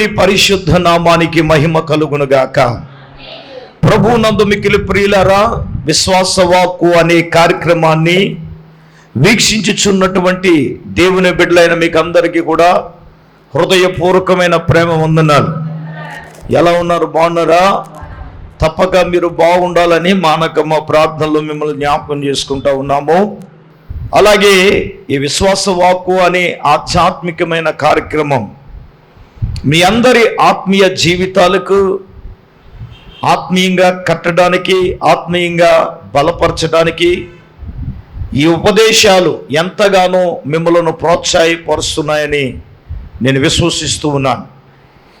దేవుని పరిశుద్ధ నామానికి మహిమ కలుగునుగాక. ప్రభు నందు మిక్కిలి ప్రియులరా విశ్వాస వాక్కు అనే కార్యక్రమాన్ని వీక్షించుచున్నటువంటి దేవుని బిడ్డలైన మీకు అందరికీ కూడా హృదయపూర్వకమైన ప్రేమ వందనాలు. ఎలా ఉన్నారు? బాగున్నారా? తప్పక మీరు బాగుండాలని మానకమ్మ ప్రార్థనలో మిమ్మల్ని జ్ఞాపకం చేసుకుంటా ఉన్నాము. అలాగే ఈ విశ్వాస వాక్కు అనే ఆధ్యాత్మికమైన కార్యక్రమం మీ అందరి ఆత్మీయ జీవితాలకు ఆత్మీయంగా కట్టడానికి ఆత్మీయంగా బలపరచడానికి ఈ ఉపదేశాలు ఎంతగానో మిమ్మల్ని ప్రోత్సాహపరుస్తున్నాయని నేను విశ్వసిస్తూ ఉన్నాను.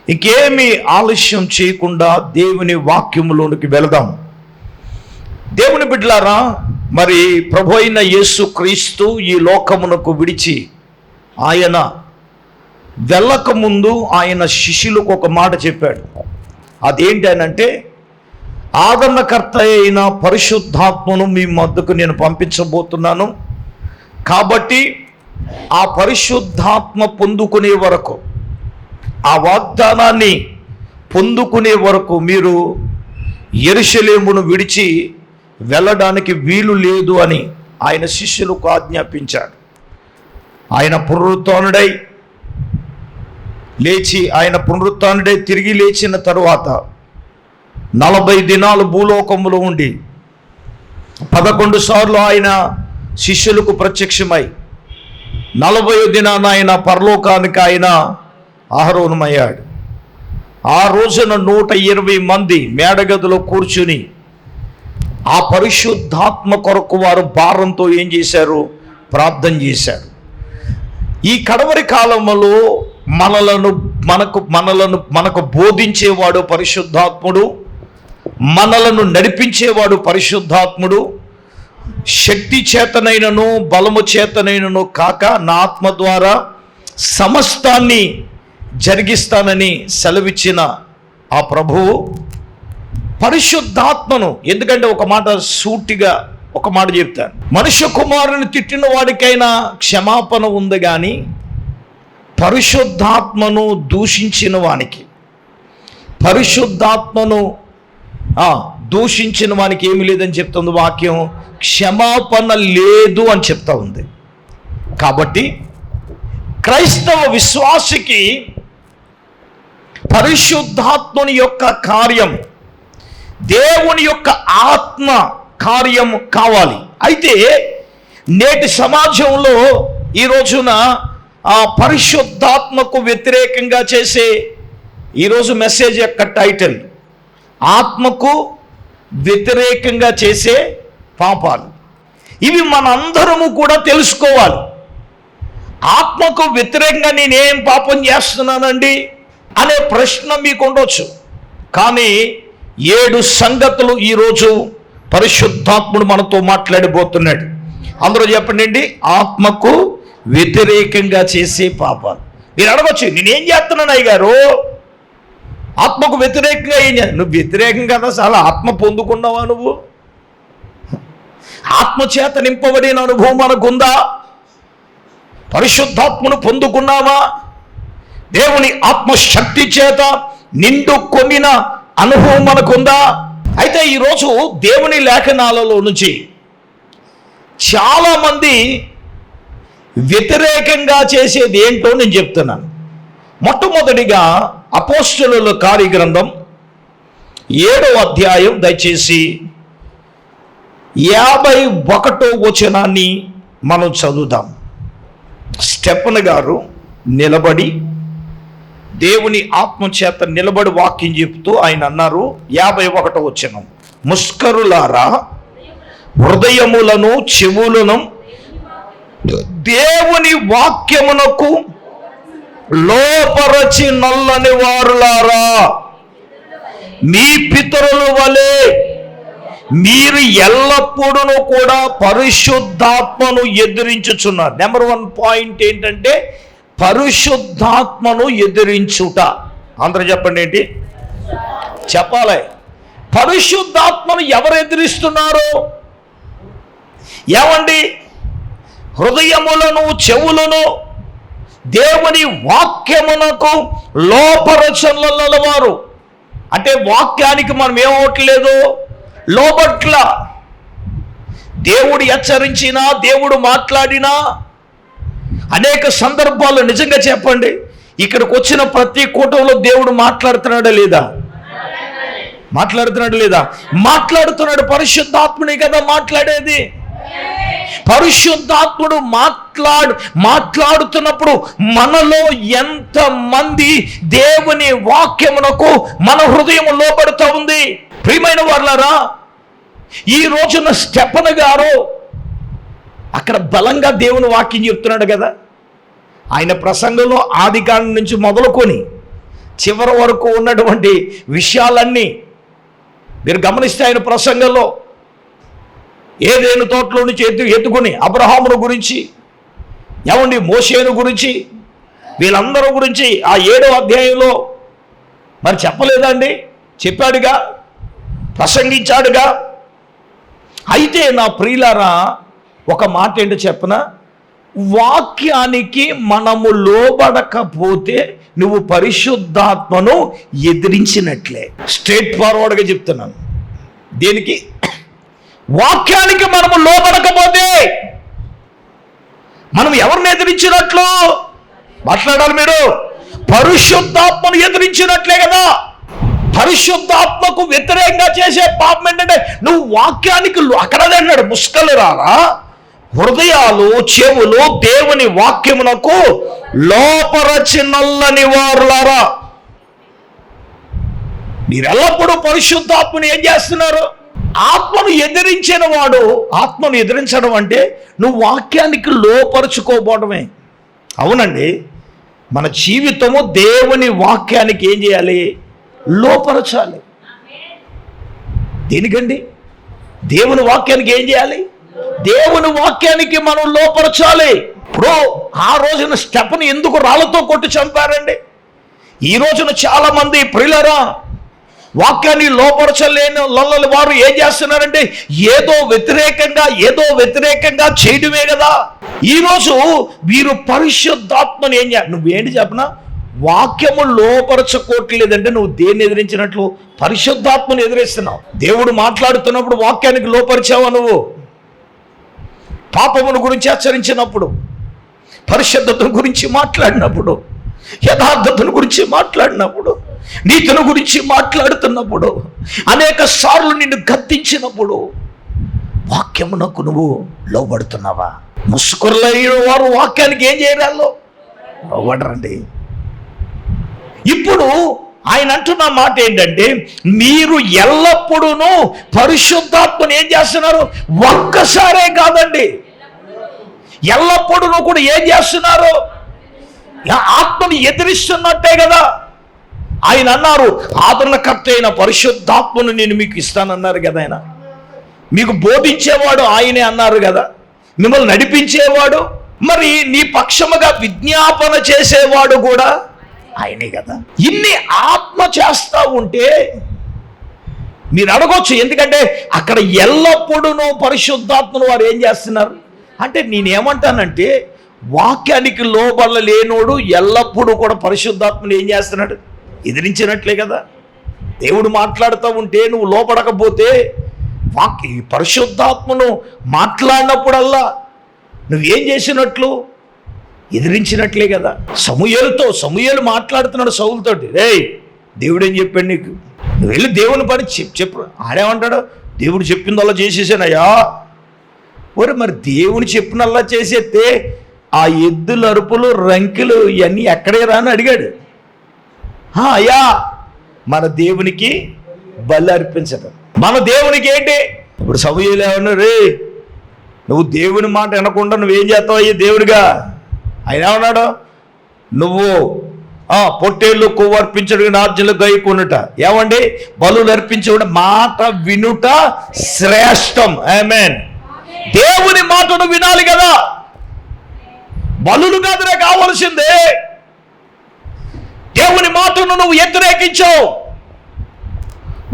ఇంకేమీ ఆలస్యం చేయకుండా దేవుని వాక్యంలోనికి వెళదాం. దేవుని బిడ్డలారా మరి ప్రభు అయిన యేసు క్రీస్తు ఈ లోకమునకు విడిచి ఆయన వెళ్ళక ముందు ఆయన శిష్యులకు ఒక మాట చెప్పాడు. అదేంటి అని అంటే ఆదరణకర్త అయిన పరిశుద్ధాత్మను మీ మద్దకు నేను పంపించబోతున్నాను. కాబట్టి ఆ పరిశుద్ధాత్మ పొందుకునే వరకు ఆ వాగ్దానాన్ని పొందుకునే వరకు మీరు ఎరుషలేమును విడిచి వెళ్ళడానికి వీలు లేదు అని ఆయన శిష్యులకు ఆజ్ఞాపించాడు. ఆయన పునరుత్డై లేచి ఆయన పునరుత్డే తిరిగి లేచిన తరువాత నలభై దినాలు భూలోకములో ఉండి పదకొండు సార్లు ఆయన శిష్యులకు ప్రత్యక్షమై నలభై దినాన ఆయన పరలోకానికి ఆయన ఆహరోణమయ్యాడు ఆ రోజున నూట ఇరవై మంది మేడగదిలో కూర్చుని ఆ పరిశుద్ధాత్మ కొరకు వారు భారంతో ఏం చేశారు? ప్రార్థన చేశారు. ఈ కడవరి కాలంలో మనలను మనకు మనలను మనకు బోధించేవాడు పరిశుద్ధాత్ముడు మనలను నడిపించేవాడు పరిశుద్ధాత్ముడు శక్తి చేతనైనను బలము చేతనైనను కాక నా ఆత్మ ద్వారా సమస్తాన్ని జరిగిస్తానని సెలవిచ్చిన ఆ ప్రభువు పరిశుద్ధాత్మను. ఎందుకంటే ఒక మాట సూటిగా ఒక మాట చెప్తాను. మనుష్య కుమారుని తిట్టిన వాడికైనా క్షమాపణ ఉంది కానీ పరిశుద్ధాత్మను దూషించిన వానికి. పరిశుద్ధాత్మను దూషించిన వానికి ఏమి లేదని చెప్తుంది వాక్యం? క్షమాపణ లేదు అని చెప్తా ఉంది. కాబట్టి క్రైస్తవ విశ్వాసికి పరిశుద్ధాత్మని యొక్క కార్యం దేవుని యొక్క ఆత్మ కార్యం కావాలి. అయితే నేటి సమాజంలో ఈ రోజున ఆ పరిశుద్ధాత్మకు వ్యతిరేకంగా చేసే ఈరోజు మెసేజ్ యొక్క టైటిల్ ఆత్మకు వ్యతిరేకంగా చేసే పాపాలు. ఇవి మనందరము కూడా తెలుసుకోవాలి. ఆత్మకు వ్యతిరేకంగా నేనేం పాపం చేస్తున్నానండి అనే ప్రశ్న మీకు ఉండొచ్చు కానీ ఏడు సంగతులు ఈరోజు పరిశుద్ధాత్ముడు మనతో మాట్లాడిపోతున్నాడు అందరూ చెప్పండి ఆత్మకు వ్యతిరేకంగా చేసే పాపాలు. మీరు అడగచ్చు నేనేం చేస్తున్నాను అయ్యగారు? ఆత్మకు వ్యతిరేకంగా ఏం చేస్తా నువ్వు వ్యతిరేకం కదా చాలా ఆత్మ పొందుకున్నావా నువ్వు? ఆత్మ చేత నింపబడిన అనుభవం మనకుందా? పరిశుద్ధాత్మను పొందుకున్నావా? దేవుని ఆత్మశక్తి చేత నిండు కొనిన అనుభవం మనకుందా? అయితే ఈరోజు దేవుని లేఖనాలలో నుంచి చాలామంది వ్యతిరేకంగా చేసేది ఏంటో నేను చెప్తున్నాను. మొట్టమొదటిగా అపోస్టుల కార్యగ్రంథం ఏడో అధ్యాయం దయచేసి యాభై ఒకటో వచనాన్ని మనం చదువుదాం. స్టెఫన్ గారు నిలబడి దేవుని ఆత్మ చేత నిలబడి వాక్యం చెప్తూ ఆయన అన్నారు యాభై ఒకటో వచనం. ముస్కరులారా హృదయములను చెవులను దేవుని వాక్యమునకు లోపరచి నల్లని వారులారా. మీ పితరుల వలె మీరు ఎల్లప్పుడూ కూడా పరిశుద్ధాత్మను ఎదిరించుచున్నారు. నెంబర్ వన్ పాయింట్ ఏంటంటే పరిశుద్ధాత్మను ఎదిరించుట. అందరూ చెప్పండి ఏంటి? చెప్పాలి. పరిశుద్ధాత్మను ఎవరు ఎదిరిస్తున్నారు? ఏమండి? హృదయములను చెవులను దేవుని వాక్యమునకు లోపరచనల వారు. అంటే వాక్యానికి మనం ఏమవట్లేదు లోపట్ల దేవుడు హెచ్చరించినా దేవుడు మాట్లాడినా అనేక సందర్భాల్లో నిజంగా చెప్పండి ఇక్కడికి వచ్చిన ప్రతి కూటంలో దేవుడు మాట్లాడుతున్నాడా లేదా? మాట్లాడుతున్నాడు లేదా? మాట్లాడుతున్నాడు పరిశుద్ధాత్మని కదా మాట్లాడేది. పరిశుద్ధాత్ముడు మాట్లాడు మాట్లాడుతున్నప్పుడు మనలో ఎంత మంది దేవుని వాక్యమునకు మన హృదయం లోపడుతూ ఉంది. ప్రియమైన వర్లరా ఈ రోజున స్టెపన గారు అక్కడ బలంగా దేవుని వాక్యం చెప్తున్నాడు కదా. ఆయన ప్రసంగంలో ఆది కాండం నుంచి మొదలుకొని చివరి వరకు ఉన్నటువంటి విషయాలన్నీ మీరు గమనిస్తే ఆయన ప్రసంగంలో ఏదేను తోటలో నుంచి ఎత్తు ఎత్తుకుని అబ్రహామును గురించి ఏమండి మోషేను గురించి వీళ్ళందరూ గురించి ఆ ఏడో అధ్యాయంలో మరి చెప్పలేదా అండి చెప్పాడుగా ప్రసంగించాడుగా. అయితే నా ప్రియులారా ఒక మాట ఏంటో చెప్పన? వాక్యానికి మనము లోబడకపోతే నువ్వు పరిశుద్ధాత్మను ఎదిరించినట్లే. స్ట్రేట్ ఫార్వర్డ్గా చెప్తున్నాను. దేనికి? వాక్యానికి మనము లోపడకపోతే మనం ఎవరిని ఎదిరించినట్లు? మాట్లాడాలి మీరు. పరిశుద్ధాత్మను ఎదిరించినట్లే కదా. పరిశుద్ధాత్మకు వ్యతిరేకంగా చేసే పాపం ఏంటంటే నువ్వు వాక్యానికి లో- అక్కడ అన్నాడు ముస్కలు రారా? హృదయాలు చెవులు దేవుని వాక్యమునకు లోపరచినల్లని వారులారా. మీరెల్లప్పుడూ పరిశుద్ధాత్మని ఏం చేస్తున్నారు? ఆత్మను ఎదిరించిన వాడు ఆత్మను ఎదిరించడం అంటే నువ్వు వాక్యానికి లోపరుచుకోపోవడమే అవునండి మన జీవితము దేవుని వాక్యానికి ఏం చేయాలి? లోపరచాలి. దేనికండి? దేవుని వాక్యానికి ఏం చేయాలి? దేవుని వాక్యానికి మనం లోపరచాలి. ఇప్పుడు ఆ రోజున స్టెప్ని ఎందుకు రాళ్ళతో కొట్టి చంపారండి? ఈ రోజున చాలా మంది వాక్యాన్ని లోపరచలేని లొల్లలు వారు ఏం చేస్తున్నారంటే ఏదో వ్యతిరేకంగా ఏదో వ్యతిరేకంగా చేయడమే కదా. ఈరోజు వీరు పరిశుద్ధాత్మని ఏం చే నువ్వేంటి చెప్పనా? వాక్యము లోపరచకోవట్లేదంటే నువ్వు దేన్ని ఎదిరించినట్లు? పరిశుద్ధాత్మను ఎదిరిస్తున్నావు. దేవుడు మాట్లాడుతున్నప్పుడు వాక్యానికి లోపరిచావా నువ్వు? పాపమును గురించి హెచ్చరించినప్పుడు పరిశుద్ధతను గురించి మాట్లాడినప్పుడు యథార్థతను గురించి మాట్లాడినప్పుడు నీతను గురించి మాట్లాడుతున్నప్పుడు అనేక సార్లు నిన్ను గద్దించినప్పుడు వాక్యమునకు నువ్వు లోబడుతున్నావా? ముసుకుర్లైన వారు వాక్యానికి ఏం చేయరాలో లోబడరండి. ఇప్పుడు ఆయన అంటున్న మాట ఏంటంటే మీరు ఎల్లప్పుడూ పరిశుద్ధాత్మను ఏం చేస్తున్నారు? ఒక్కసారే కాదండి. ఎల్లప్పుడూ కూడా ఏం చేస్తున్నారు? ఆత్మను ఆత్మని ఎదిరిస్తున్నట్టే కదా. ఆయన అన్నారు ఆదరణకర్త అయిన పరిశుద్ధాత్మను నేను మీకు ఇస్తానన్నారు కదా ఆయన. మీకు బోధించేవాడు ఆయనే అన్నారు కదా. మిమ్మల్ని నడిపించేవాడు మరి నీ పక్షముగా విజ్ఞాపన చేసేవాడు కూడా ఆయనే కదా. ఇన్ని ఆత్మ చేస్తా ఉంటే మీరు అడగొచ్చు ఎందుకంటే అక్కడ ఎల్లప్పుడూ పరిశుద్ధాత్మను వారు ఏం చేస్తున్నారు? అంటే నేనేమంటానంటే వాక్యానికి లోబల లేనోడు ఎల్లప్పుడూ కూడా పరిశుద్ధాత్మను ఏం చేస్తున్నాడు? ఎదిరించినట్లే కదా. దేవుడు మాట్లాడుతూ ఉంటే నువ్వు లోపడకపోతే వాక్ ఈ పరిశుద్ధాత్మను మాట్లాడినప్పుడల్లా నువ్వేం చేసినట్లు? ఎదిరించినట్లే కదా. సమూయేలుతో సమూయేలు మాట్లాడుతున్నాడు సౌలతోటి. రేయ్ దేవుడు ఏం చెప్పాడు నీకు? నువ్వు వెళ్ళి దేవుని పని చెప్పు చెప్పు. ఆడేమంటాడు? దేవుడు చెప్పిందల్లా చేసేసానయ్యా. ఒరే మరి దేవుని చెప్పినల్లా చేసేస్తే ఆ ఎద్దుల అరుపులు రంకెలు ఇవన్నీ ఎక్కడే రాని అడిగాడు. అయ్యా మన దేవునికి బలి అర్పించడం మన దేవునికి ఏంటి? ఇప్పుడు సమూహలు ఏమన్నా రే నువ్వు దేవుని మాట వినకుండా నువ్వేం చేస్తావు అయ్యి దేవుడిగా? ఆయన ఏమన్నాడు? నువ్వు ఆ పొట్టేళ్ళు కొవ్వు అర్పించడం నార్జులు గైకొనుట ఏమండి? బలులు అర్పించడం మాట వినుట శ్రేష్టం. మీన్ దేవుని మాటను వినాలి కదా. బలులు కాదురే కావలసిందే. దేవుని మాటను నువ్వు వ్యతిరేకించావు.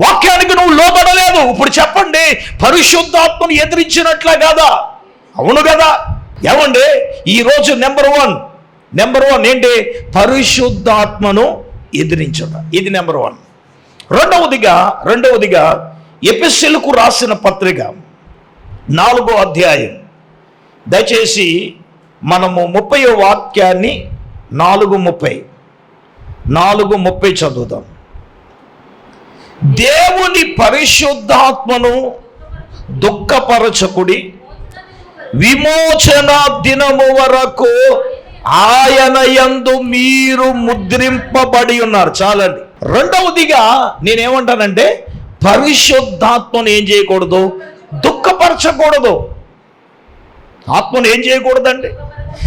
వాక్యానికి నువ్వు లోబడలేదు. ఇప్పుడు చెప్పండి పరిశుద్ధాత్మను ఎదిరించినట్లే కదా? అవును కదా? ఏమండి? ఈరోజు నెంబర్ వన్. నెంబర్ వన్ ఏంటి? పరిశుద్ధాత్మను ఎదిరించడం ఇది నెంబర్ వన్. రెండవదిగా రెండవదిగా ఎపిసిల్కు రాసిన పత్రిక నాలుగో అధ్యాయం. దయచేసి మనము ముప్పై వాక్యాన్ని నాలుగు ముప్పై. నాలుగు ముప్పై చదువుదాం. దేవుని పరిశుద్ధాత్మను దుఃఖపరచకుడి విమోచన దినము వరకు ఆయన యందు మీరు ముద్రింపబడి ఉన్నారు. చాలండి. రెండవదిగా నేనేమంటానంటే పరిశుద్ధాత్మను ఏం చేయకూడదు? దుఃఖపరచకూడదు. ఆత్మను ఏం చేయకూడదండి?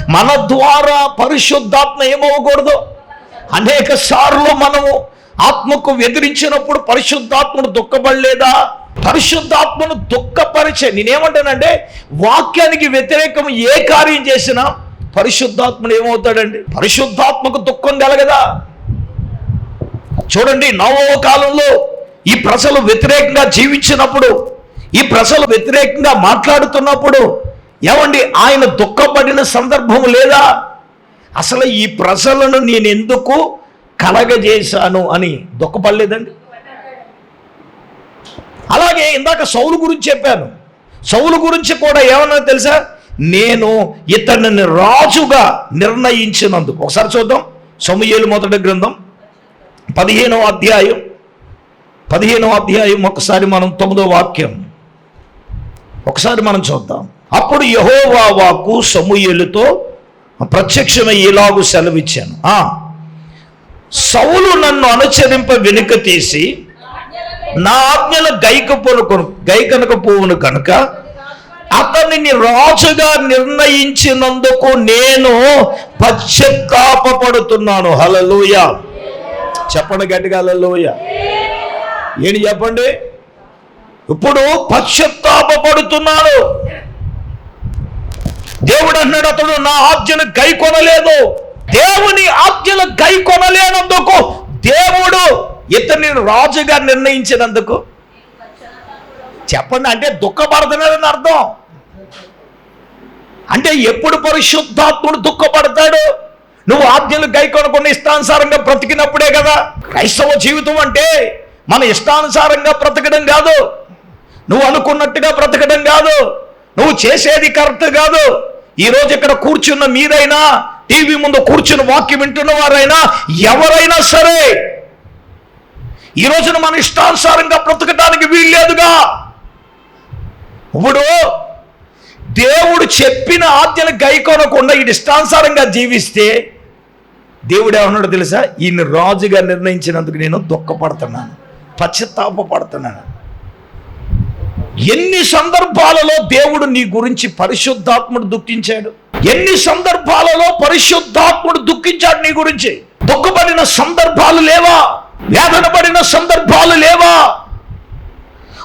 మన ద్వారా పరిశుద్ధాత్మ ఏమవ్వకూడదు? అనేక సార్లు మనము ఆత్మకు వ్యతిరించినప్పుడు పరిశుద్ధాత్మను దుఃఖపడలేదా? పరిశుద్ధాత్మను దుఃఖపరిచే నేనేమంటానంటే వాక్యానికి వ్యతిరేకం ఏ కార్యం చేసినా పరిశుద్ధాత్మను ఏమవుతాడండి? పరిశుద్ధాత్మకు దుఃఖం కలగదా? చూడండి నవో కాలంలో ఈ ప్రజలు వ్యతిరేకంగా జీవించినప్పుడు ఈ ప్రజలు వ్యతిరేకంగా మాట్లాడుతున్నప్పుడు ఏమండి ఆయన దుఃఖపడిన సందర్భం లేదా? అసలు ఈ ప్రజలను నేను ఎందుకు కలగజేశాను అని దుఃఖపడలేదండి. అలాగే ఇందాక సౌలు గురించి చెప్పాను. సౌలు గురించి కూడా ఏమన్నా తెలుసా? నేను ఇతనిని రాజుగా నిర్ణయించినందుకు. ఒకసారి చూద్దాం. సమూయేలు మొదటి గ్రంథం పదిహేనవ అధ్యాయం. పదిహేనవ అధ్యాయం ఒకసారి మనం తొమ్మిదో వాక్యం. ఒకసారి మనం చూద్దాం. అప్పుడు యహోవా వాకు సమూయేలుతో ప్రత్యక్షమై ఇలాగూ సెలవిచ్చాను. సౌలు నన్ను అనుచరింప వెనుక తీసి నా ఆజ్ఞల గైక పొనుకొను గైకనక పువ్వును కనుక అతనిని రాజుగా నిర్ణయించినందుకు నేను పశ్చాత్తాపడుతున్నాను హలలోయ చెప్పండి గట్టిగా హలలోయ ఏంటి చెప్పండి? ఇప్పుడు పశ్చాత్తాపడుతున్నాను దేవుడు అన్నాడు అతడు నా ఆజ్ఞను గై కొనలేదు దేవుని ఆజ్ఞలు గై కొనలేనందుకు దేవుడు ఇతన్ని రాజుగా నిర్ణయించినందుకు. చెప్పండి అంటే దుఃఖపడుతున్నాడని అర్థం. అంటే ఎప్పుడు పరిశుద్ధాత్ముడు దుఃఖపడతాడు? నువ్వు ఆజ్ఞలు గై కొనకుండా ఇష్టానుసారంగా బ్రతికినప్పుడే కదా. క్రైస్తవ జీవితం అంటే మన ఇష్టానుసారంగా బ్రతకడం కాదు. నువ్వు అనుకున్నట్టుగా బ్రతకడం కాదు. నువ్వు చేసేది కరెక్ట్ కాదు. ఈ రోజు ఇక్కడ కూర్చున్న మీరైనా టీవీ ముందు కూర్చుని వాక్యం వింటున్న వారైనా ఎవరైనా సరే ఈ రోజున మన ఇష్టానుసారంగా బ్రతకడానికి వీల్లేదుగా. ఇప్పుడు దేవుడు చెప్పిన ఆజ్ఞలు గైకొనకుండా ఈ ఇష్టానుసారంగా జీవిస్తే దేవుడు ఏమన్నాడు తెలుసా? ఈయన రాజుగా నిర్ణయించినందుకు నేను దుఃఖపడుతున్నాను పశ్చాత్తాపడుతున్నాను ఎన్ని సందర్భాలలో దేవుడు నీ గురించి పరిశుద్ధాత్ముడు దుఃఖించాడు? ఎన్ని సందర్భాలలో పరిశుద్ధాత్ముడు దుఃఖించాడు నీ గురించి? దుఃఖపడిన సందర్భాలు లేవా? వేదన పడిన సందర్భాలు లేవా?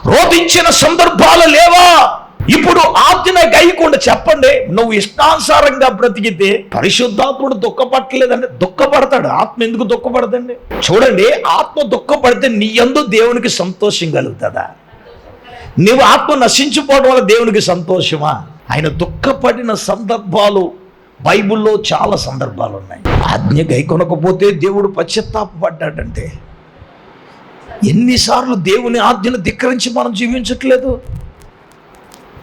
రోధించిన సందర్భాలు లేవా? ఇప్పుడు ఆజ్ఞ గైకుండా చెప్పండి నువ్వు ఇష్టానుసారంగా బ్రతికితే పరిశుద్ధాత్ముడు దుఃఖపట్టలేదండి. దుఃఖపడతాడు. ఆత్మ ఎందుకు దుఃఖపడదండి? చూడండి ఆత్మ దుఃఖపడితే నీ ఎందు దేవునికి సంతోషం కలుగుతుందా? నీవు ఆత్మ నశించిపోవడం వల్ల దేవునికి సంతోషమా? ఆయన దుఃఖపడిన సందర్భాలు బైబిల్లో చాలా సందర్భాలు ఉన్నాయి. ఆజ్ఞ గైకొనకపోతే దేవుడు పశ్చాత్తాపడ్డాడంటే ఎన్నిసార్లు దేవుని ఆజ్ఞను ధిక్కరించి మనం జీవించట్లేదు?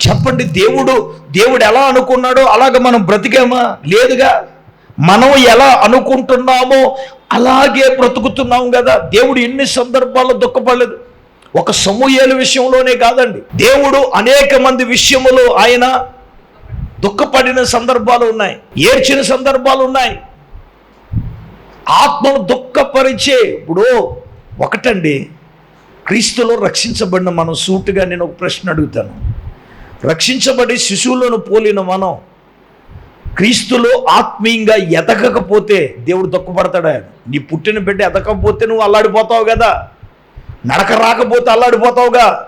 చెప్పండి దేవుడు దేవుడు ఎలా అనుకున్నాడో అలాగ మనం బ్రతికామా? లేదుగా. మనం ఎలా అనుకుంటున్నామో అలాగే బ్రతుకుతున్నాం కదా. దేవుడు ఎన్ని సందర్భాల్లో దుఃఖపడలేదు. ఒక సమూహేలు విషయంలోనే కాదండి. దేవుడు అనేక మంది విషయములో ఆయన దుఃఖపడిన సందర్భాలు ఉన్నాయి ఏడ్చిన సందర్భాలు ఉన్నాయి. ఆత్మను దుఃఖపరిచే ఇప్పుడు ఒకటండి క్రీస్తులో రక్షించబడిన మనం సూటుగా నేను ఒక ప్రశ్న అడుగుతాను. రక్షించబడి శిశువులను పోలిన మనం క్రీస్తులో ఆత్మీయంగా ఎదగకపోతే దేవుడు దుఃఖపడతాడా? నీ పుట్టిన బిడ్డ ఎదగకపోతే నువ్వు అల్లాడిపోతావు కదా. నడక రాకపోతే అల్లాడిపోతావుగా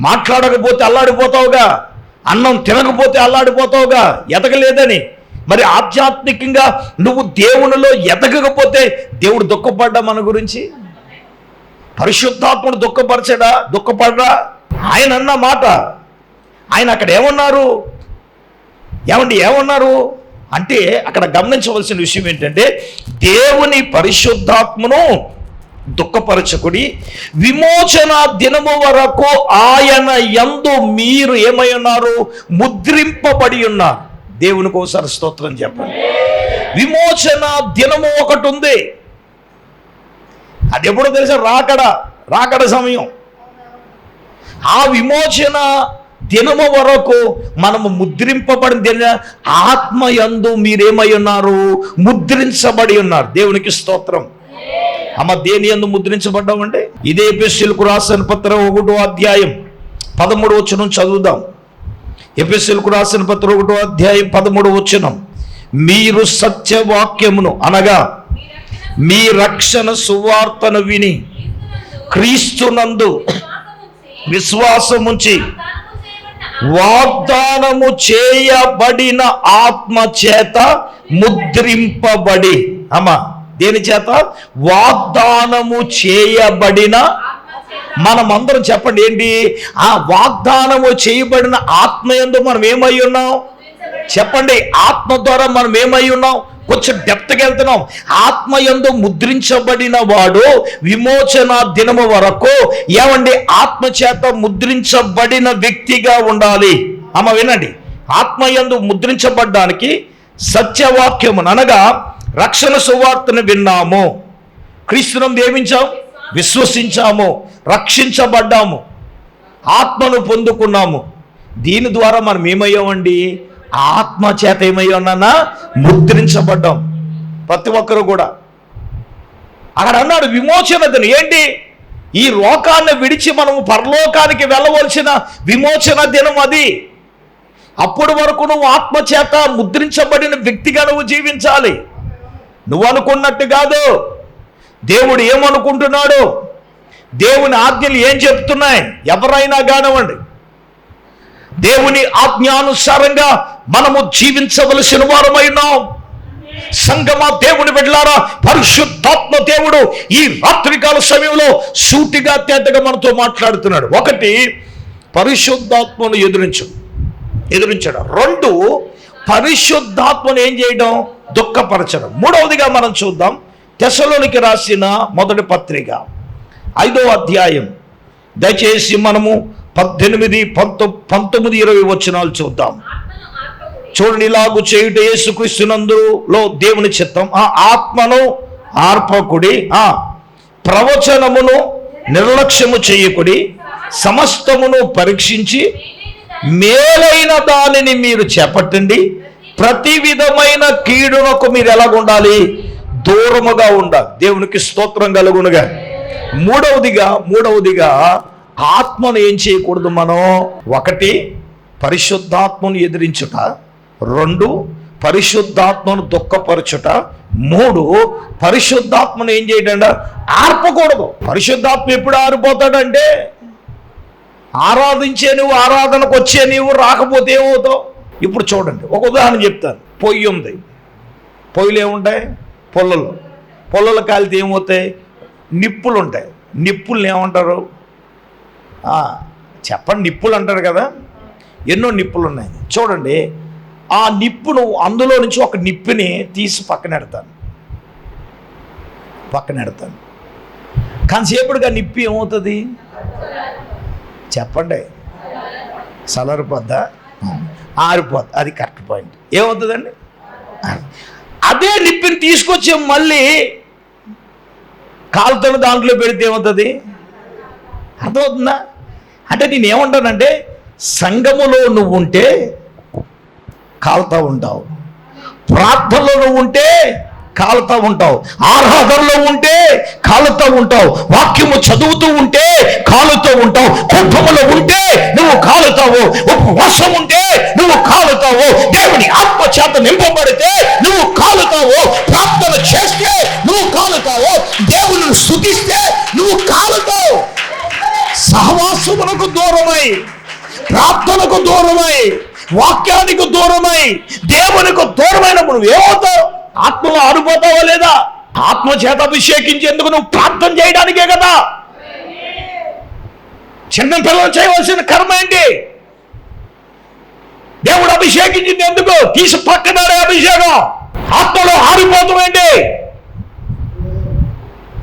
మాట్లాడకపోతే అల్లాడిపోతావుగా అన్నం తినకపోతే అల్లాడిపోతావుగా ఎదగలేదని. మరి ఆధ్యాత్మికంగా నువ్వు దేవునిలో ఎదగకపోతే దేవుడు దుఃఖపడ్డా మన గురించి? పరిశుద్ధాత్ముడు దుఃఖపరచడా? దుఃఖపడరా ఆయన అన్న మాట. ఆయన అక్కడ ఏమన్నారు? ఏమండి ఏమన్నారు? అంటే అక్కడ గమనించవలసిన విషయం ఏంటంటే దేవుని పరిశుద్ధాత్మను దుఃఖపరచకుడి. విమోచన దినము వరకు ఆయన ఎందు మీరు ఏమై ఉన్నారు? ముద్రింపబడి ఉన్నారు. దేవునికి ఒకసారి స్తోత్రం చెప్పండి. విమోచన దినము ఒకటి ఉంది. అది ఎప్పుడో తెలుసా? రాకడ రాకడ సమయం. ఆ విమోచన దినము వరకు మనము ముద్రింపబడిన దిన ఆత్మయందు మీరేమై ఉన్నారు? ముద్రించబడి ఉన్నారు. దేవునికి స్తోత్రం. అమ్మ దేని ఎందు ముద్రించబడ్డామంటే? ఇదే ఎపిస్సులకు రాసిన పత్రం ఒకటో అధ్యాయం పదమూడు వచనం చదువుదాం. ఎపిస్సులకు రాసిన పత్రం ఒకటో అధ్యాయం పదమూడు వచనం. మీరు సత్యవాక్యమును అనగా మీ రక్షణ సువార్తను విని క్రీస్తునందు విశ్వాసముంచి వాగ్దానము చేయబడిన ఆత్మ చేత ముద్రింపబడి అమ్మా. దేని చేత? వాగ్దానము చేయబడిన మనమందరం చెప్పండి ఏంటి? ఆ వాగ్దానము చేయబడిన ఆత్మ యందు మనం ఏమై ఉన్నాం? చెప్పండి ఆత్మ ద్వారా మనం ఏమై ఉన్నాం? కొంచెం డెప్త్కి వెళ్తున్నాం. ఆత్మయందు ముద్రించబడిన వాడు విమోచన దినము వరకు ఏమండి? ఆత్మ చేత ముద్రించబడిన వ్యక్తిగా ఉండాలి. అమ్మ వినండి. ఆత్మయందు ముద్రించబడ్డానికి సత్యవాక్యము అనగా రక్షణ సువార్తను విన్నాము. క్రీస్తునం దేవించాం విశ్వసించాము రక్షించబడ్డాము ఆత్మను పొందుకున్నాము. దీని ద్వారా మనం ఏమయ్యామండి? ఆత్మ చేత ఏమయ్యానా ముద్రించబడ్డాం. ప్రతి ఒక్కరు కూడా. అక్కడ అన్నాడు విమోచన దినం. ఏంటి? ఈ లోకాన్ని విడిచి మనము పరలోకానికి వెళ్ళవలసిన విమోచన దినం అది. అప్పటి వరకు నువ్వు ఆత్మ చేత ముద్రించబడిన వ్యక్తిగా నువ్వు జీవించాలి. నువ్వు అనుకున్నట్టు కాదు. దేవుడు ఏమనుకుంటున్నాడు? దేవుని ఆజ్ఞలు ఏం చెప్తున్నాయి? ఎవరైనా కానివ్వండి. దేవుని ఆజ్ఞానుసారంగా మనము జీవించవలసిన వారమైనాం సంగమా దేవుని బిడ్డలారా పరిశుద్ధాత్మ దేవుడు ఈ రాత్రికాల సమయంలో సూటిగా తేటగా మనతో మాట్లాడుతున్నాడు. ఒకటి పరిశుద్ధాత్మను ఎదురించు ఎదురించడం. రెండు పరిశుద్ధాత్మను ఏం చేయడం? దుఃఖపరచడం. మూడవదిగా మనం చూద్దాం తెసలోనికి రాసిన మొదటి పత్రిక ఐదో అధ్యాయం. దయచేసి మనము పద్దెనిమిది పంతొ పంతొమ్మిది ఇరవై వచనాలు చూద్దాం. చూడండి ఇలాగు చేయుట యేసుక్రీస్తునందులో దేవుని చిత్తం. ఆ ఆత్మను ఆర్పకుడి ఆ ప్రవచనమును నిర్లక్ష్యము చేయకుడి సమస్తమును పరీక్షించి మేలైన దానిని మీరు చేపట్టండి. ప్రతి విధమైన కీడునకు మీరు ఎలాగుండాలి? దూరముగా ఉండాలి దేవునికి స్తోత్రం కలుగునుగా. మూడవదిగా మూడవదిగా ఆత్మను ఏం చేయకూడదు మనం? ఒకటి పరిశుద్ధాత్మను ఎదిరించుట. రెండు పరిశుద్ధాత్మను దుఃఖపరచుట. మూడు పరిశుద్ధాత్మను ఏం చేయడం ఆర్పకూడదు. పరిశుద్ధాత్మ ఎప్పుడు ఆరిపోతాడంటే? ఆరాధించే నువ్వు ఆరాధనకు వచ్చే నువ్వు రాకపోతే ఏమవుతావు? ఇప్పుడు చూడండి ఒక ఉదాహరణ చెప్తాను. పొయ్యి ఉంది. పొయ్యిలు ఏముంటాయి? పొల్లలు. పొల్లలు కాలితే ఏమవుతాయి? నిప్పులు ఉంటాయి నిప్పుల్ని ఏమంటారు? చెప్పండి నిప్పులు అంటారు కదా? ఎన్నో నిప్పులు ఉన్నాయి చూడండి ఆ నిప్పును అందులో నుంచి ఒక నిప్పుని తీసి పక్కన పెడతాను. పక్కన పెడతాను. కాసేపటిగా నిప్పి ఏమవుతుంది? చెప్పండి. సలరిపోద్దా? ఆరిపోద్ది. అది కరెక్ట్ పాయింట్. ఏమవుతుందండి? అదే నిప్పిని తీసుకొచ్చి మళ్ళీ కాలుతున్న దాంట్లో పెడితే ఏమవుతుంది? అర్థమవుతుందా? అంటే నేను ఏమంటానంటే సంఘములో నువ్వు ఉంటే కాలుతా ఉంటావు. ప్రార్థనలో నువ్వు ఉంటే కాలుతా ఉంటావు. ఆరాధనలో ఉంటే కాలుతూ ఉంటావు. వాక్యము చదువుతూ ఉంటే కాలుతూ ఉంటావు. కుటుంబంలో ఉంటే నువ్వు కాలుతావు. ఉపవాసం ఉంటే నువ్వు కాలుతావు. దేవుని ఆత్మ చేత నింపబడితే నువ్వు కాలుతావు. ప్రార్థన చేస్తే నువ్వు కాలుతావు. దేవుని స్థుతిస్తే నువ్వు కాలుతావు. సహవాసములకు దూరమై ప్రార్థనకు దూరమై వాక్యానికి దూరమై దేవునికి దూరమైనప్పుడు నువ్వేమవుతావు? ఆత్మలో ఆడిపోతావా లేదా? ఆత్మ చేత అభిషేకించేందుకు నువ్వు ప్రార్థన చేయడానికే కదా. చిన్న పిల్లలు చేయవలసిన కర్మ ఏంటి? దేవుడు అభిషేకించింది ఎందుకు? తీసి పక్కనాడే అభిషేకం. ఆత్మలో ఆరిపోతామండి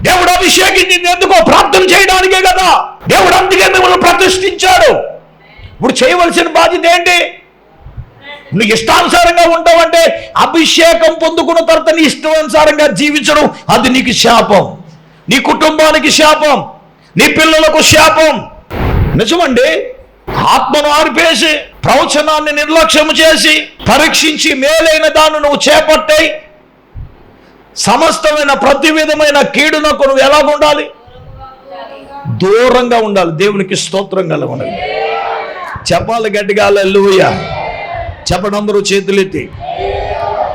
దేవుడు అభిషేకించింది ఎందుకో? ప్రార్థన చేయడానికే కదా. దేవుడు అందుకే మిమ్మల్ని ప్రతిష్ఠించాడు. ఇప్పుడు చేయవలసిన బాధ్యత ఏంటి? నువ్వు ఇష్టానుసారంగా ఉంటావంటే అభిషేకం పొందుకున్న తర్వాత నీ ఇష్టానుసారంగా జీవించడం అది నీకు శాపం. నీ కుటుంబానికి శాపం నీ పిల్లలకు శాపం. నిజమండి? ఆత్మను ఆర్పేసి ప్రవచనాన్ని నిర్లక్ష్యం చేసి పరీక్షించి మేలైన దాన్ని నువ్వు చేపట్టాయి సమస్తమైన ప్రతి విధమైన కీడునకు నువ్వు ఎలా ఉండాలి? దూరంగా ఉండాలి. దేవునికి స్తోత్రం కల ఉండాలి చెప్పాలి గట్టిగా లూయా చెప్పడందరు అందరూ చేతులెత్తి.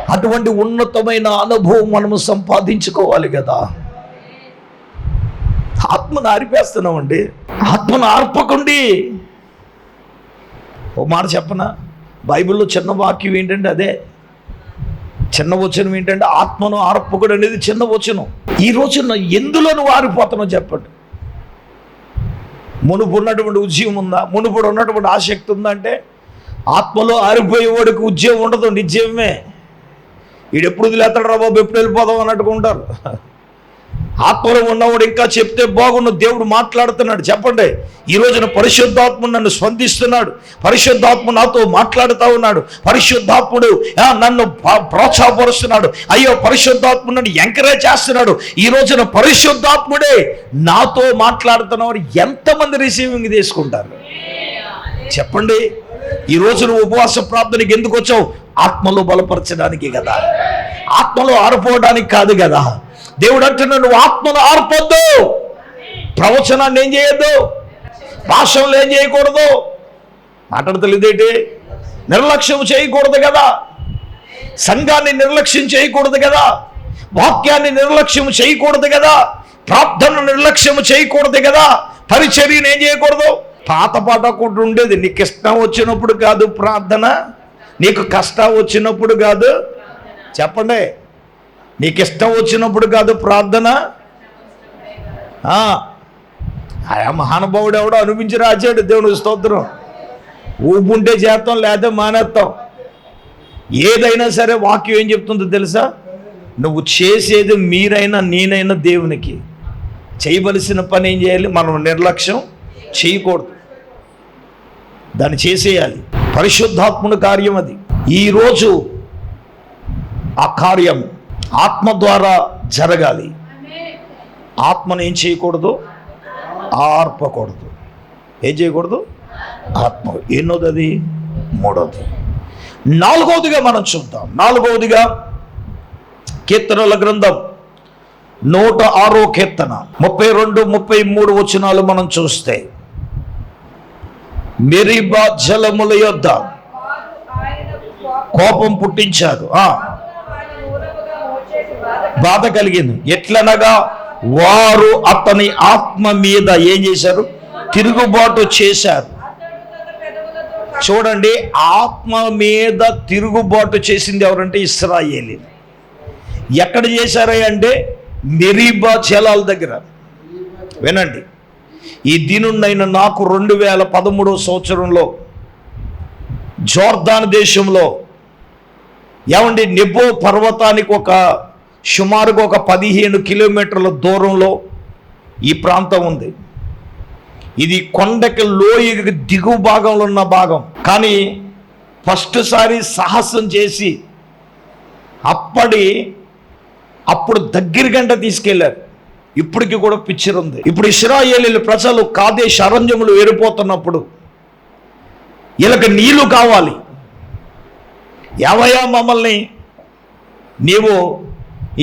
అటువంటి ఉన్నతమైన అనుభవం మనము సంపాదించుకోవాలి కదా. ఆత్మను ఆరిపేస్తున్నామండి. ఆత్మను ఆర్పకండి. ఓ మాట చెప్పనా? బైబిల్లో చిన్న వాక్యం ఏంటంటే అదే. చిన్న వచనం ఏంటంటే ఆత్మను ఆర్పకుడు అనేది చిన్న వచనం. ఈ రోజున ఎందులో నువ్వు ఆరిపోతున్నావు చెప్పండి. మునుపు ఉన్నటువంటి ఉద్యమం ఉందా? మునుపుడు ఉన్నటువంటి ఆసక్తి ఉందా అంటే ఆత్మలో ఆరిపోయేవాడికి ఉద్యోగం ఉండదు నిజమే. వీడు ఎప్పుడు వదిలేస్తాడు రా బాబు ఎప్పుడు వెళ్ళిపోదాం అన్నట్టుగా ఉంటారు. ఆత్మలో ఉన్నవాడు ఇంకా చెప్తే బాగున్న దేవుడు మాట్లాడుతున్నాడు. చెప్పండి ఈ రోజున పరిశుద్ధాత్మ నన్ను స్పందిస్తున్నాడు పరిశుద్ధాత్మ నాతో మాట్లాడుతూ ఉన్నాడు పరిశుద్ధాత్ముడు నన్ను ప్రోత్సాహపరుస్తున్నాడు. అయ్యో పరిశుద్ధాత్మ నన్ను ఎంకరేజ్ చేస్తున్నాడు. ఈ రోజున పరిశుద్ధాత్ముడే నాతో మాట్లాడుతున్నవాడు ఎంతమంది రిసీవింగ్ తీసుకుంటారు? చెప్పండి. ఈ రోజు నువ్వు ఉపవాస ప్రార్థనకి ఎందుకు వచ్చావు? ఆత్మలో బలపరచడానికి కదా. ఆత్మలో ఆరిపోవడానికి కాదు కదా. దేవుడు అంటున్నా నువ్వు ఆత్మను ఆరిపోద్దు. ప్రవచనాన్ని ఏం చేయొద్దు. భాషలు ఏం చేయకూడదు. మాట్లాడతలేదేంటి నిర్లక్ష్యం చేయకూడదు కదా. సంఘాన్ని నిర్లక్ష్యం చేయకూడదు కదా. వాక్యాన్ని నిర్లక్ష్యం చేయకూడదు కదా. ప్రార్థన నిర్లక్ష్యం చేయకూడదు కదా. పరిచర్యను ఏం చేయకూడదు? పాత పాట ఒకటి ఉండేది నీకు ఇష్టం వచ్చినప్పుడు కాదు ప్రార్థన నీకు కష్టం వచ్చినప్పుడు కాదు చెప్పండి నీకు ఇష్టం వచ్చినప్పుడు కాదు ప్రార్థన. ఆయా మహానుభావుడు ఎవడో అనిపించి రాచాడు దేవుని స్తోత్రం. ఊపుంటే చేస్తాం లేదా మానేస్తాం. ఏదైనా సరే వాక్యం ఏం చెప్తుందో తెలుసా? నువ్వు చేసేది మీరైనా నేనైనా దేవునికి. చేయవలసిన పని ఏం చేయాలి? మనం నిర్లక్ష్యం చేయకూడదు. దాన్ని చేసేయాలి. పరిశుద్ధాత్ముని కార్యం అది. ఈరోజు ఆ కార్యం ఆత్మ ద్వారా జరగాలి. ఆత్మను ఏం చేయకూడదు? ఆర్పకూడదు. ఏం చేయకూడదు? ఆత్మ. ఎన్నోది అది మూడోది. నాలుగవదిగా మనం చూద్దాం. నాలుగవదిగా కీర్తనల గ్రంథం నూట ఆరో కీర్తన. ముప్పై రెండు ముప్పై మూడు వచనాలు మనం చూస్తే మెరీబా జలముల యొద్ద. కోపం పుట్టించాడు. పుట్టించారు బాధ కలిగింది. ఎట్లనగా వారు అతని ఆత్మ మీద ఏం చేశారు? తిరుగుబాటు చేశారు. చూడండి ఆత్మ మీద తిరుగుబాటు చేసింది ఎవరంటే ఇస్రాయేలీ. ఎక్కడ చేశారా అంటే మెరీబా జలాల దగ్గర. వినండి. ఈ దీనున్నైన నాకు రెండు వేల పదమూడవ సంవత్సరంలో జోర్దాన్ దేశంలో ఏమండి నిబో పర్వతానికి ఒక సుమారుగా ఒక పదిహేను కిలోమీటర్ల దూరంలో ఈ ప్రాంతం ఉంది. ఇది కొండకి లోయకి దిగువ భాగంలో ఉన్న భాగం. కానీ ఫస్ట్ సారి సాహసం చేసి అప్పటి అప్పుడు దగ్గర గంట తీసుకెళ్ళారు ఇప్పటికి కూడా పిక్చర్ ఉంది. ఇప్పుడు ఇస్రాయేలీల ప్రజలు కాదేశ్ అరణ్యములు ఏరిపోతున్నప్పుడు వీళ్ళకి నీళ్ళు కావాలి. ఏవయా మమ్మల్ని? నీవు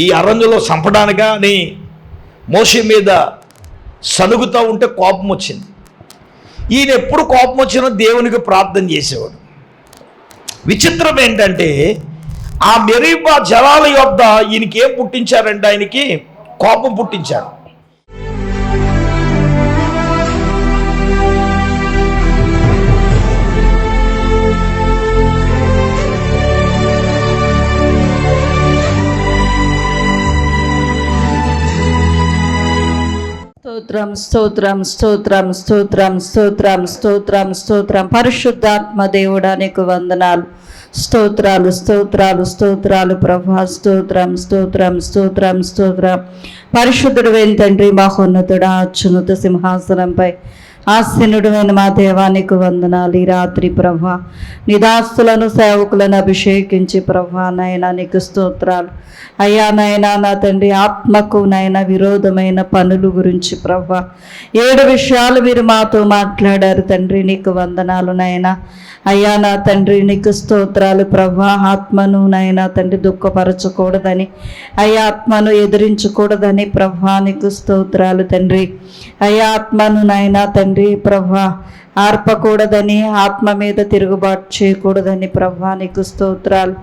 ఈ అరణ్యంలో చంపడానికా అని మోషే మీద సనుగుతూ ఉంటే కోపం వచ్చింది. ఈయన ఎప్పుడు కోపం వచ్చినా దేవునికి ప్రార్థన చేసేవాడు. విచిత్రం ఏంటంటే ఆ మెరీబా జలాల యొద్ద ఈయనకి ఏం పుట్టించారంటే ఆయనకి? కోపం పుట్టించాడు స్తోత్రం స్తోత్రం స్తోత్రం స్తోత్రం స్తోత్రం స్తోత్రం స్తోత్రం. పరిశుద్ధాత్మ దేవుడానికి వందనాలు. స్తోత్రాలు స్తోత్రాలు స్తోత్రాలు ప్రభా స్తోత్రం స్తోత్రం స్తోత్రం స్తోత్రం. పరిశుద్ధుడు తండ్రి మహోన్నతుడా అచ్యునుత సింహాసనంపై ఆసీనుడమైన మా దేవానికి వందనాలు ఈ రాత్రి ప్రభా. నిదాస్తులను సేవకులను అభిషేకించి ప్రభా నైనా నీకు స్తోత్రాలు. అయ్యా నైనా నా తండ్రి ఆత్మకు నైనా విరోధమైన పనులు గురించి ప్రభా. ఏడు విషయాలు మీరు మాతో మాట్లాడారు తండ్రి నీకు వందనాలు నైనా అయ్యా నా తండ్రి నీకు స్తోత్రాలు ప్రభా. ఆత్మను నైనా తండ్రి దుఃఖపరచకూడదని అయ్యా ఆత్మను ఎదిరించకూడదని ప్రభా నీకు స్తోత్రాలు తండ్రి. అయ్యా ఆత్మను నైనా తండ్రి ప్రభా ఆర్పకూడదని ఆత్మ మీద తిరుగుబాటు చేయకూడదని ప్రభా నీకు స్తోత్రాలు.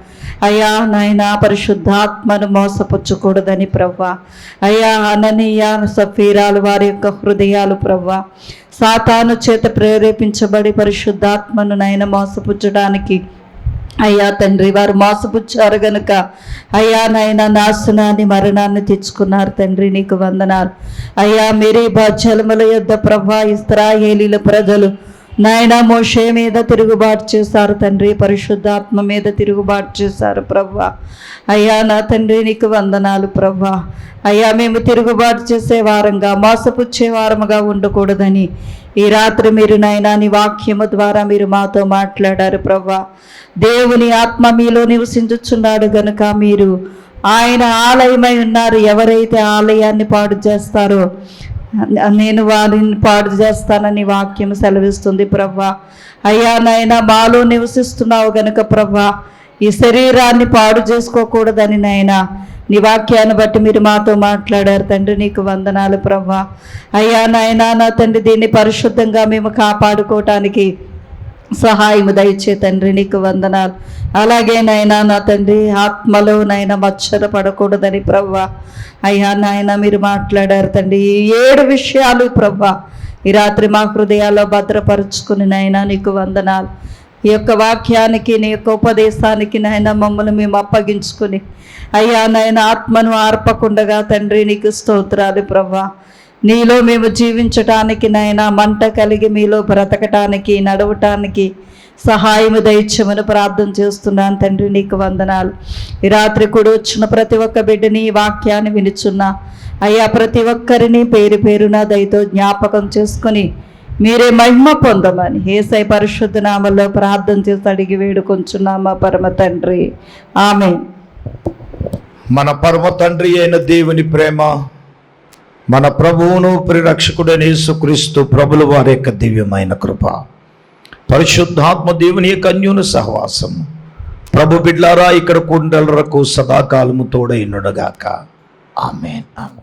అయ్యా నాయన పరిశుద్ధాత్మను మోసపుచ్చకూడదని ప్రభా అయ్యా అననీయ సఫీరాలు వారి యొక్క హృదయాలు ప్రభా సాతాను చేత ప్రేరేపించబడి పరిశుద్ధాత్మను నైన మోసపుచ్చడానికి అయ్యా తండ్రి వారు మోసపుచ్చారు గనుక. అయ్యా నాయన నాశనాన్ని మరణాన్ని తెచ్చుకున్నారు తండ్రి నీకు వందనాలు. అయ్యా మీరే బాధ్యలముల యొద్ద ప్రభా ఇస్త్రాయేలీల ప్రజలు. నాయన మోషే మీద తిరుగుబాటు చేశారు తండ్రి పరిశుద్ధాత్మ మీద తిరుగుబాటు చేశారు ప్రభా అయ్యా నా తండ్రి నీకు వందనాలు ప్రభా అయ్యా మేము తిరుగుబాటు చేసే వారంగా మోసపుచ్చే వారముగా ఉండకూడదని ఈ రాత్రి మీరు నాయనా నీ వాక్యము ద్వారా మీరు మాతో మాట్లాడారు ప్రభా దేవుని ఆత్మ మీలో నివసించుచున్నాడు గనుక మీరు ఆయన ఆలయమై ఉన్నారు. ఎవరైతే ఆలయాన్ని పాడు చేస్తారో నేను వారిని పాడు చేస్తానని వాక్యం సెలవిస్తుంది ప్రవ్వా. అయ్యా నాయన మాలో నివసిస్తున్నావు గనుక ప్రవ్వా. ఈ శరీరాన్ని పాడు చేసుకోకూడదని నాయనా. నీ వాక్యాన్ని బట్టి మీరు మాతో మాట్లాడారు తండ్రి నీకు వందనాలు ప్రవ్వా. అయ్యా నాయనా నా తండ్రి దీన్ని పరిశుద్ధంగా మేము కాపాడుకోవటానికి సహాయము దయచే తండ్రి నీకు వందనాలు. అలాగే నైనా నా తండ్రి ఆత్మలో నైనా మచ్చర పడకూడదని ప్రవ్వ. అయ్యా నాయన మీరు మాట్లాడారు తండ్రి ఈ ఏడు విషయాలు ప్రవ్వ. ఈ రాత్రి మా హృదయాల్లో భద్రపరుచుకుని నైనా నీకు వందనాలు. ఈ యొక్క వాక్యానికి నీ యొక్క ఉపదేశానికి నాయన మమ్మల్ని మేము అప్పగించుకుని. అయ్యా నాయన ఆత్మను ఆర్పకుండగా తండ్రి నీకు స్తోత్రాలు ప్రభా నీలో మేము జీవించటానికి నాయన మంట కలిగి మీలో బ్రతకటానికి నడవటానికి సహాయము దయచ్చమని ప్రార్థన చేస్తున్నాను తండ్రి నీకు వందనాలు. ఈ రాత్రి కూడా వచ్చిన ప్రతి ఒక్క బిడ్డని వాక్యాన్ని వినుచున్నా. అయ్యా ప్రతి ఒక్కరిని పేరు పేరున దయతో జ్ఞాపకం చేసుకొని మీరే మహిమ పొందమని ఏసై పరిశుద్ధ నామల్లో ప్రార్థన చేసి అడిగి వేడుకొంచున్నామా పరమ తండ్రి. ఆమె మన పరమ తండ్రి అయిన దేవుని ప్రేమ మన ప్రభువును పరిరక్షకుడైన యేసుక్రీస్తు ప్రభుల వారి యొక్క దివ్యమైన కృప. పరిశుద్ధాత్మ దేవుని యొక్క అన్యూన సహవాసం. ప్రభు బిడ్లారా ఇక్కడ కుండలరకు సదాకాలము తోడైనడుగాక ఆమె ఆమె